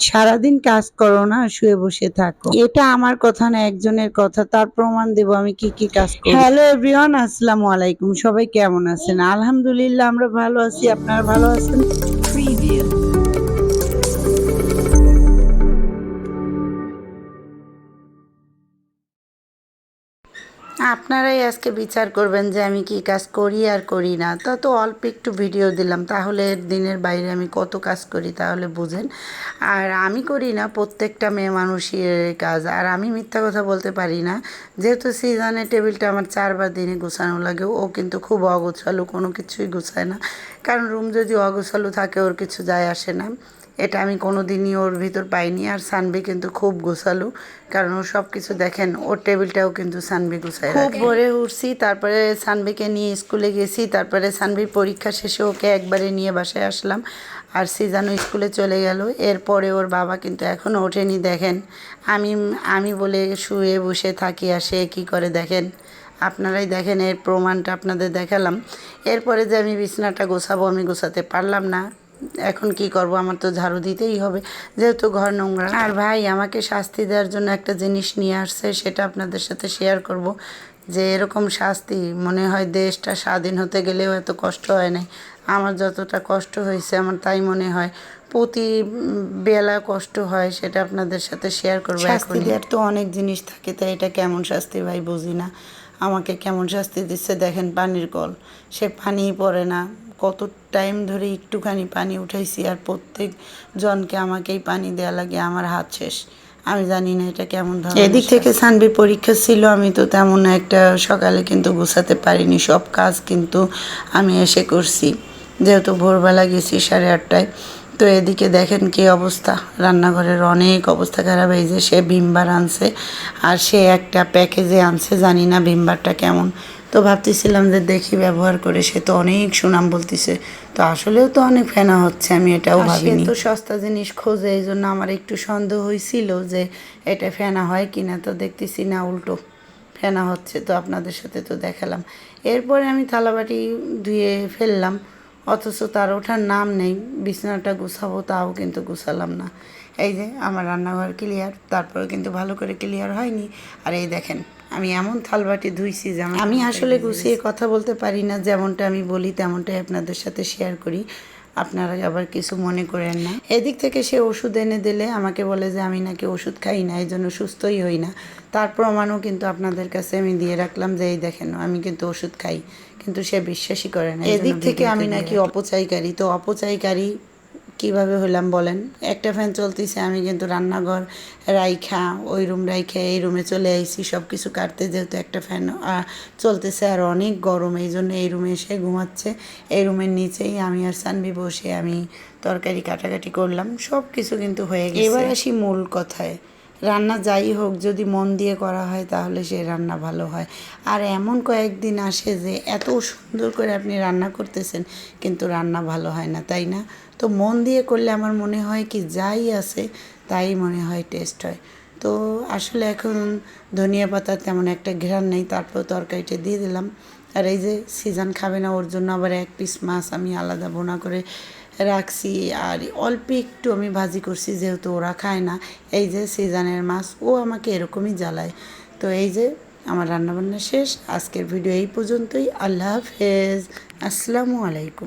সারাদিন কাজ করো না শুয়ে বসে থাকো। এটা আমার কথা না একজনের কথা। তার প্রমাণ দেব আমি কি কি কাজ করি। হ্যালো এভরিওয়ান আসসালামু আলাইকুম। সবাই কেমন আছেন? আলহামদুলিল্লাহ আমরা ভালো আছি। আপনারা ভালো আছেন? আপনারাই আজকে বিচার করবেন যে আমি কি কাজ করি আর করি না। তা তো অল্প একটু ভিডিও দিলাম। তাহলে দিনের বাইরে আমি কত কাজ করি তাহলে বুঝেন। আর আমি করি না, প্রত্যেকটা মেয়ে মানুষের কাজ। আর আমি মিথ্যা কথা বলতে পারি না। যেহেতু সিজনের টেবিলটা আমার চারবার দিনে গোছানো লাগে, ও কিন্তু খুব অগোছালো, কোনো কিছুই গোছায় না। কারণ রুম যদি অগোছালো থাকে, ওর কিছু যায় আসে না। এটা আমি কোনো দিনই ওর ভিতর পাইনি আর সানবি কিন্তু খুব গোছালো কারণ ও সব কিছু দেখেন ওর টেবিলটাও কিন্তু সানবি গোছায় খুব ভোরে উঠছি তারপরে সানবিকে নিয়ে স্কুলে গেছি তারপরে সানবির পরীক্ষা শেষে ওকে একবারে নিয়ে বাসায় আসলাম আর সিজানও স্কুলে চলে গেল। এরপরে ওর বাবা কিন্তু এখনও ওঠেনি দেখেন। আমি আমি বলে শুয়ে বসে থাকি আর সে কী করে দেখেন? আপনারাই দেখেন এর প্রমাণটা আপনাদের দেখালাম। এরপরে যে আমি বিছনাটা গোছাবো আমি গোছাতে পারলাম না। এখন কি করব? আমার তো ঝাড়ু দিতেই হবে। যেহেতু ঘর নোংরা। আর ভাই আমাকে শাস্তি দেওয়ার জন্য একটা জিনিস নিয়ে আসছে সেটা আপনাদের সাথে শেয়ার করব। যে এরকম শাস্তি মনে হয় দেশটা স্বাধীন হতে গেলেও এত কষ্ট হয় নাই। আমার যতটা কষ্ট হয়েছে আমার তাই মনে হয়। প্রতি বেলা কষ্ট হয় সেটা আপনাদের সাথে শেয়ার করব শাস্তি দেওয়ার তো অনেক জিনিস থাকে তাই এটা কেমন শাস্তি ভাই বুঝি না। আমাকে কেমন শাস্তি দিচ্ছে দেখেন পানির কল। সে পানিই পড়ে না। কত টাইম ধরে একটুখানি পানি উঠাইছি আর প্রত্যেক জনকে আমাকেই পানি দেওয়া লাগে আমার হাত শেষ। আমি জানি না এটা কেমন ধরনের এদিক থেকে সানবির পরীক্ষা ছিল আমি তো তেমন একটা সকালে কিন্তু গোছাতে পারিনি সব কাজ কিন্তু আমি এসে করছি। যেহেতু ভোরবেলা গেছি সাড়ে আটটায় তো এদিকে দেখেন কি অবস্থা। রান্নাঘরের অনেক অবস্থা খারাপ এই যে সে ভিমবার আনছে আর সে একটা প্যাকেজে আনছে জানি না ভিমবারটা কেমন। তো ভাবতেছিলাম যে দেখি ব্যবহার করে সে তো অনেক সুনাম বলতেছে। তো আসলেও তো অনেক ফেনা হচ্ছে আমি এটাও ভাবিনি। তো সস্তা জিনিস খোঁজে এই জন্য আমার একটু সন্দেহ হয়েছিল যে এটা ফেনা হয় কিনা তো দেখতেছি না উল্টো ফেনা হচ্ছে তো আপনাদের সাথে তো দেখালাম। এরপরে আমি থালাবাটি ধুয়ে ফেললাম। অথচ তার ওঠার নাম নেই বিছানাটা গুছাবো তাও কিন্তু গুছালাম না। এই যে আমার রান্নাঘর ক্লিয়ার তারপরে কিন্তু ভালো করে ক্লিয়ার হয়নি। আর এই দেখেন আমি এমন থালবাটি ধুইছি যেমন আমি আসলে গুছিয়ে কথা বলতে পারি না যেমনটা আমি বলি তেমনটাই আপনাদের সাথে শেয়ার করি। আপনারা আবার কিছু মনে করেন না। এদিক থেকে সে ওষুধ এনে দিলে আমাকে বলে যে আমি নাকি ওষুধ খাই না এই জন্য সুস্থই হই না। তার প্রমাণও কিন্তু আপনাদের কাছে আমি দিয়ে রাখলাম যে এই দেখেন আমি কিন্তু ওষুধ খাই। কিন্তু সে বিশ্বাসই করে না এদিক থেকে আমি নাকি অপচাইকারী তো অপচাইকারী কীভাবে হইলাম বলেন? একটা ফ্যান চলতেছে, আমি কিন্তু রান্নাঘর, রাইখা, ওই রুম রাইখা, এই রুমে চলে আইছি সব কিছু কাটতে যেহেতু একটা ফ্যান চলতেছে আর অনেক গরম এই জন্য এই রুমে এসে ঘুমাচ্ছে। এই রুমের নিচেই আমি আর সানবি বসে আমি তরকারি কাটাকাটি করলাম সব কিছু কিন্তু হয়ে গেছে। এবার আসি মূল কথায়। রান্না যাই হোক, যদি মন দিয়ে করা হয় তাহলে সে রান্না ভালো হয়। আর এমন কয়েকদিন আসে যে এত সুন্দর করে আপনি রান্না করতেছেন, কিন্তু রান্না ভালো হয় না, তাই না? তো মন দিয়ে করলে আমার মনে হয় কি যাই আছে, তাই মনে হয় টেস্ট হয়। তো আসলে এখন ধনিয়া পাতা তেমন একটা ঘ্রাণ নেই, তারপর তরকারিটা দিয়ে দিলাম। আর এই যে সিজন খাবে না, ওর জন্য আবার এক পিস মাছ আমি আলাদা বোনা করে রাখছি। আর অল্প একটু আমি ভাজি করছি, যেহেতু ওরা খায় না। এই যে সিজনের মাছ, ও আমাকে এরকমই জ্বালায়। তো এই যে আমার রান্নাবান্না শেষ, আজকের ভিডিও এই পর্যন্তই। আল্লাহ হাফেজ। আসসালামু আলাইকুম।